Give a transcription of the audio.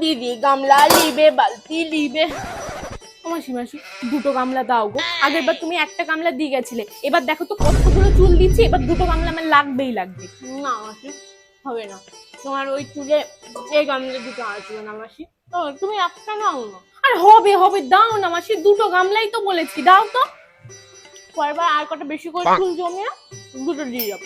দিদি গামলা লিবে বালতি লিবে। মাসি মাসি দুটো গামলা দাও গো। আগের বার তুমি একটা গামলা দিয়ে গেছিলে। এবার দেখো তো কতগুলো চুল দিচ্ছি এবার দুটো গামলা আমার লাগবেই লাগবে। না মাসি হবে না। তোমার ওই চুলে এই গামলা দুটো আসবে না মাসি। তো তুমি একটা নাও না। আর হবে হবে দাও না মাসি দুটো গামলাই তো বলেছি দাও তো। পরেরবার আর কটা বেশি করে চুল জমিয়ে দুটো দিয়ে যাব।